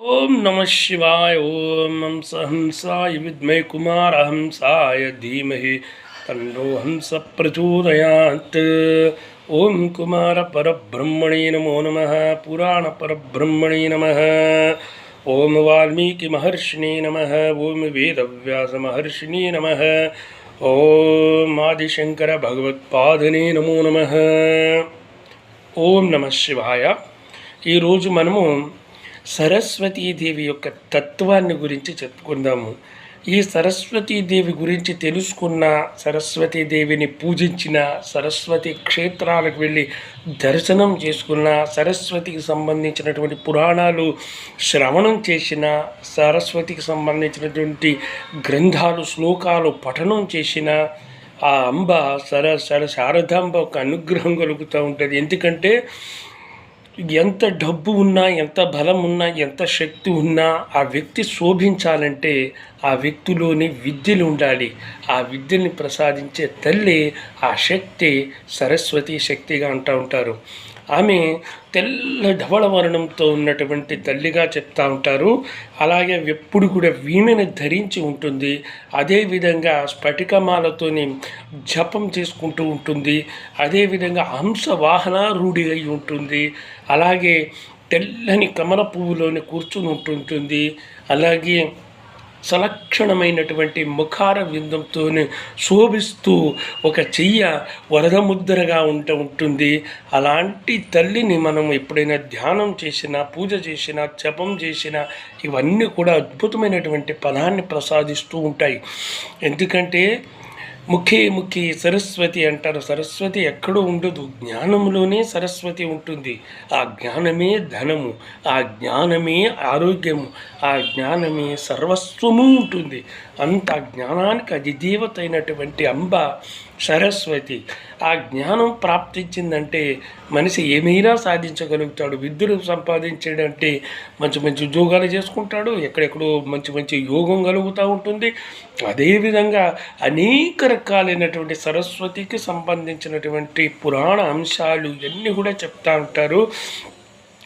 ఓం నమ శివాయ ఓం హంస హంసాయ విద్మై కుమారహంసాయ ధీమహి తన్నో హంస ప్రచోదయాత్ ఓం కుమార పరబ్రహ్మణే నమో నమ పురాణ పరబ్రహ్మణే నమ ఓం వాల్మీకి మహర్షిణే నమ ఓం వేదవ్యాస మహర్షిణే నమ ఓం ఆదిశంకర భగవత్పాదనే నమో నమ ఓం నమ శివాయ ఈరోజు మనము సరస్వతీదేవి యొక్క తత్వాన్ని గురించి చెప్పుకుందాము. ఈ సరస్వతీదేవి గురించి తెలుసుకున్న సరస్వతీదేవిని పూజించిన సరస్వతి క్షేత్రాలకు వెళ్ళి దర్శనం చేసుకున్న సరస్వతికి సంబంధించినటువంటి పురాణాలు శ్రవణం చేసిన సరస్వతికి సంబంధించినటువంటి గ్రంథాలు శ్లోకాలు పఠనం చేసిన ఆ అంబ సర సర శారదాంబ ఒక అనుగ్రహం కలుగుతూ ఉంటుంది. ఎందుకంటే ఎంత డబ్బు ఉన్నా ఎంత బలం ఉన్నా ఎంత శక్తి ఉన్నా ఆ వ్యక్తి శోభించాలంటే ఆ వ్యక్తిలోని విద్యలు ఉండాలి. ఆ విద్యని ప్రసాదించే తల్లి ఆ శక్తి సరస్వతి శక్తిగా అంటూ ఉంటారు. ఆమె తెల్ల ధవళ వర్ణంతో ఉన్నటువంటి తల్లిగా చెప్తా ఉంటారు. అలాగే ఎప్పుడు కూడా వీణని ధరించి ఉంటుంది. అదేవిధంగా స్ఫటికమాలతోని జపం చేసుకుంటూ ఉంటుంది. అదేవిధంగా హంస వాహనారూఢి అయి ఉంటుంది. అలాగే తెల్లని కమల పువ్వులోని కూర్చుని ఉంటుంటుంది. అలాగే సలక్షణమైనటువంటి ముఖార విందంతో శోభిస్తూ ఒక చెయ్య వరదముద్రగా ఉంట ఉంటుంది. అలాంటి తల్లిని మనం ఎప్పుడైనా ధ్యానం చేసినా పూజ చేసినా జపం చేసినా ఇవన్నీ కూడా అద్భుతమైనటువంటి ఫలాన్ని ప్రసాదిస్తూ ఉంటాయి. ఎందుకంటే ముఖే ముఖి సరస్వతి అంటారు. సరస్వతి ఎక్కడో ఉండదు. జ్ఞానంలోనే సరస్వతి ఉంటుంది. ఆ జ్ఞానమే ధనము. ఆ జ్ఞానమే ఆరోగ్యము. ఆ జ్ఞానమే సర్వస్వము ఉంటుంది. అంత జ్ఞానానికి అధిదేవత అయినటువంటి అంబ సరస్వతి ఆ జ్ఞానం ప్రాప్తించిందంటే మనిషి ఏమైనా సాధించగలుగుతాడు. విద్యను సంపాదించాడంటే మంచి మంచి ఉద్యోగాలు చేసుకుంటాడు. ఎక్కడెక్కడో మంచి మంచి యోగం కలుగుతూ ఉంటుంది. అదేవిధంగా అనేక అంతర్కాలైనటువంటి సరస్వతికి సంబంధించినటువంటి పురాణ అంశాలు ఇవన్నీ కూడా చెప్తా ఉంటారు.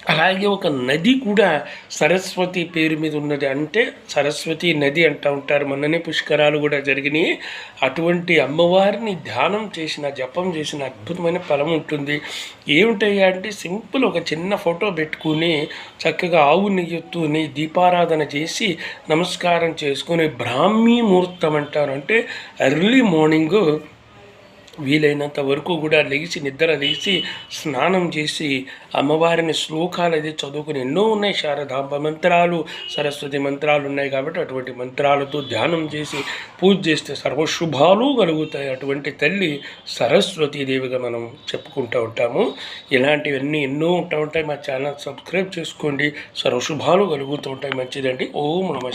అలాగే ఒక నది కూడా సరస్వతి పేరు మీద ఉన్నది. అంటే సరస్వతి నది అంటూ ఉంటారు. మొన్ననే పుష్కరాలు కూడా జరిగినాయి. అటువంటి అమ్మవారిని ధ్యానం చేసిన జపం చేసిన అద్భుతమైన ఫలం ఉంటుంది. ఏమిటయ్యా అంటే సింపుల్ ఒక చిన్న ఫోటో పెట్టుకుని చక్కగా ఆవు నెయ్యొత్తుని దీపారాధన చేసి నమస్కారం చేసుకుని బ్రాహ్మీ ముహూర్తం అంటారు. అంటే ఎర్లీ మార్నింగ్ వీలైనంత వరకు కూడా లేచి నిద్ర లేచి స్నానం చేసి అమ్మవారిని శ్లోకాలు అది చదువుకుని ఎన్నో ఉన్నాయి. శారదాంబ మంత్రాలు సరస్వతి మంత్రాలు ఉన్నాయి కాబట్టి అటువంటి మంత్రాలతో ధ్యానం చేసి పూజ చేస్తే సర్వశుభాలు కలుగుతాయి. అటువంటి తల్లి సరస్వతీదేవిగా మనం చెప్పుకుంటూ ఉంటాము. ఇలాంటివన్నీ ఎన్నో ఉంటా ఉంటాయి. మా ఛానల్ సబ్స్క్రైబ్ చేసుకోండి. సర్వశుభాలు కలుగుతూ ఉంటాయి. మంచిదండి. ఓం నమ